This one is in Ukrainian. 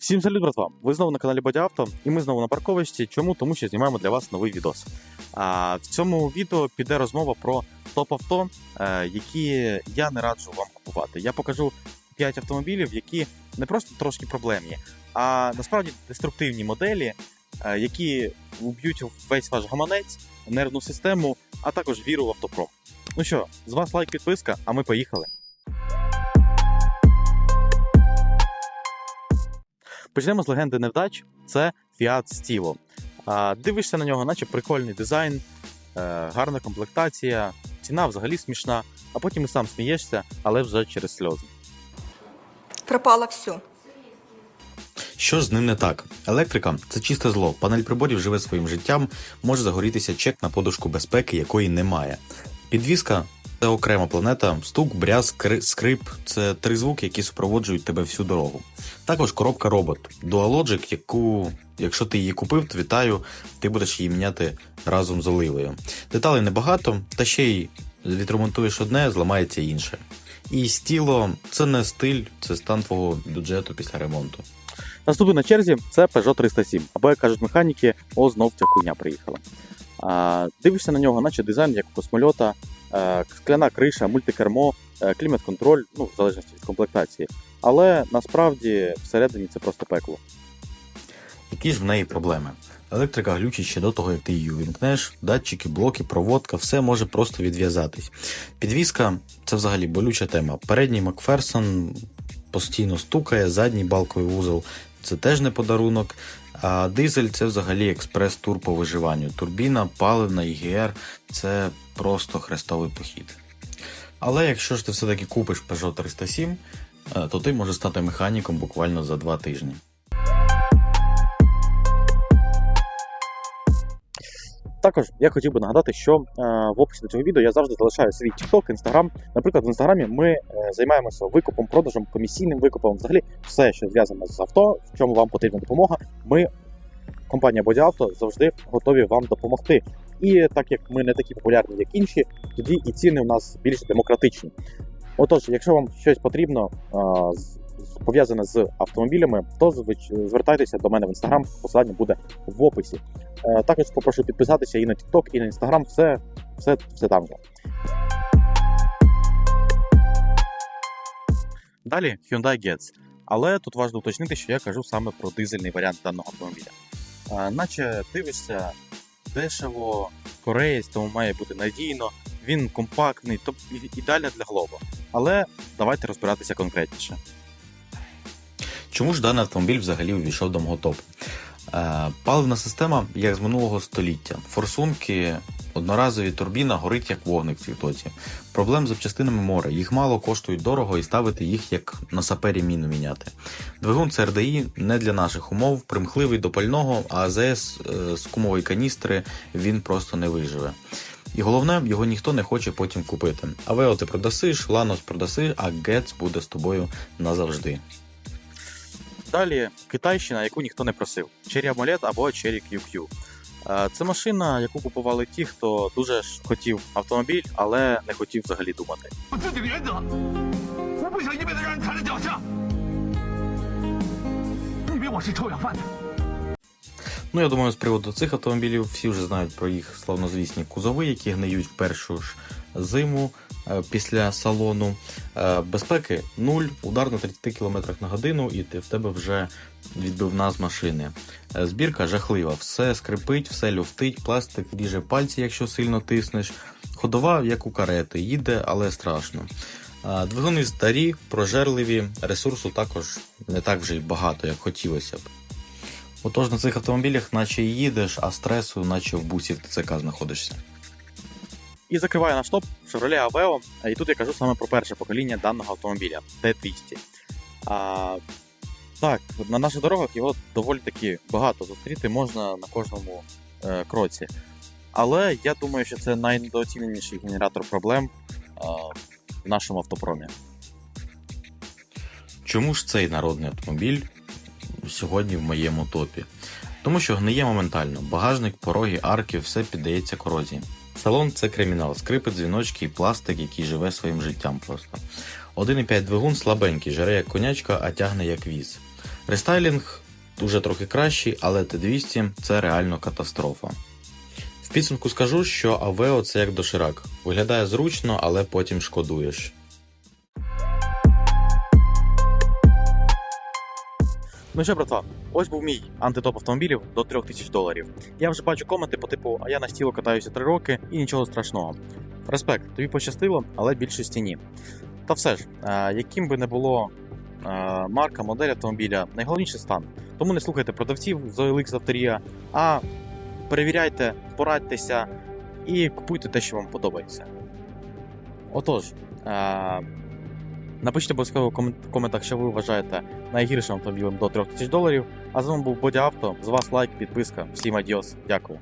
Всім салют, братва! Ви знову на каналі Бодя Авто, і ми знову на парковищі. Чому? Тому що знімаємо для вас новий відос. А в цьому відео піде розмова про топ-авто, е, які я не раджу вам купувати. Я покажу 5 автомобілів, які не просто трошки проблемні, а насправді деструктивні моделі, е, які уб'ють весь ваш гаманець, нервну систему, а також віру в автопром. Ну що, з вас лайк, підписка, а ми поїхали. Почнемо з легенди невдач. Це Fiat Stivo. А, дивишся на нього, наче прикольний дизайн, е, гарна комплектація, ціна взагалі смішна, а потім і сам смієшся, але вже через сльози. Пропало все. Що з ним не так? Електрика це чисте зло. Панель приборів живе своїм життям, може загорітися чек на подушку безпеки, якої немає. Підвізка це окрема планета, стук, бряз, кри- скрип це три звуки, які супроводжують тебе всю дорогу. Також коробка робот Dualogic, яку, якщо ти її купив, то вітаю, ти будеш її міняти разом з оливою. Деталей небагато, та ще й відремонтуєш одне, зламається інше. І стіло це не стиль, це стан твого бюджету після ремонту. Наступний на черзі це Peugeot 307, або, як кажуть механіки, о, знов ця хуйня приїхала. А, дивишся на нього, наче дизайн як космольота, скляна криша, мультикермо, е, клімат-контроль, ну, в залежності від комплектації. Але насправді всередині це просто пекло. Які ж в неї проблеми? Електрика глючить ще до того, як ти її увімкнеш, датчики, блоки, проводка, все може просто відв'язатись. Підвізка це взагалі болюча тема. Передній Макферсон постійно стукає, задній балковий вузол це теж не подарунок. А дизель це взагалі експрес-тур по виживанню. Турбіна, паливна, ІГР це просто хрестовий похід. Але якщо ж ти все-таки купиш Peugeot 307, е, то ти можеш стати механіком буквально за два тижні. Також я хотів би нагадати, що е, в описі до цього відео я завжди залишаю свій TikTok, Instagram. Наприклад, в інстаграмі ми е, займаємося викупом, продажем, комісійним викупом. Взагалі, все, що зв'язане з авто, в чому вам потрібна допомога. Ми, компанія Auto, завжди готові вам допомогти. І так як ми не такі популярні, як інші, тоді і ціни у нас більш демократичні. Отож, якщо вам щось потрібно е, з- пов'язане з автомобілями, то звертайтеся до мене в інстаграм. Посилання буде в описі. Е, Також попрошу підписатися і на TikTok, і на Instagram. Все, все, все там же. Далі Hyundai Getz. Але тут важливо уточнити, що я кажу саме про дизельний варіант даного автомобіля. Е, Наче дивишся дешево, кореєць, тому має бути надійно. Він компактний, тобто ідеально для глоба. Але давайте розбиратися конкретніше. Чому ж даний автомобіль взагалі увійшов до мого топу? Е, паливна система як з минулого століття. Форсунки, одноразові турбіна горить як вогник в світоці. Проблем з запчастинами море. Їх мало коштують дорого і ставити їх як на сапері міну міняти. Двигун CRDI не для наших умов, примхливий до пального, а АЗС е, з кумової каністри він просто не виживе. І головне, його ніхто не хоче потім купити. Авео ти продасиш, Ланос продаси, а Гетц буде з тобою назавжди. Далі Китайщина, яку ніхто не просив: Cherry Amulet або Cherry QQ. Е, це машина, яку купували ті, хто дуже хотів автомобіль, але не хотів взагалі думати. Ну, я думаю, з приводу цих автомобілів всі вже знають про їх славнозвісні кузови, які гниють в першу ж зиму після салону. Е, безпеки нуль, удар на 30 км на годину, і ти в тебе вже відбивна з машини. Е, збірка жахлива, все скрипить, все люфтить, пластик ріже пальці, якщо сильно тиснеш. Ходова, як у карети, їде, але страшно. Е, Двигуни старі, прожерливі, ресурсу також не так вже й багато, як хотілося б. Отож на цих автомобілях наче і їдеш, а стресу, наче в бусі в ТЦК знаходишся. І закриває наш топ Chevrolet Aveo. І тут я кажу саме про перше покоління даного автомобіля T200. А, так, на наших дорогах його доволі таки багато зустріти можна на кожному е, кроці. Але я думаю, що це найнедооціненіший генератор проблем а, в нашому автопромі. Чому ж цей народний автомобіль сьогодні в моєму топі? Тому що гниє моментально, багажник, пороги, арки, все піддається корозії. Салон це кримінал, скрипи, дзвіночки і пластик, який живе своїм життям просто. 1,5 двигун слабенький, жаре як конячка, а тягне як віз. Рестайлінг дуже трохи кращий, але Т200 це реально катастрофа. В підсумку скажу, що Авео це як доширак. Виглядає зручно, але потім шкодуєш. Ну що, братва, ось був мій антитоп автомобілів до 3000 доларів. Я вже бачу коменти по типу, а я на стіло катаюся 3 роки і нічого страшного. Респект, тобі пощастило, але більшості ні. Та все ж, е, яким би не було е, марка, модель автомобіля, найголовніше стан. Тому не слухайте продавців з OLX авторія, а перевіряйте, порадьтеся і купуйте те, що вам подобається. Отож, е, напишіть обов'язково в коментах, що ви вважаєте найгіршим автомобілем до 3000 доларів. А з вами був Бодя Авто. З вас лайк, підписка. Всім адіос. Дякую.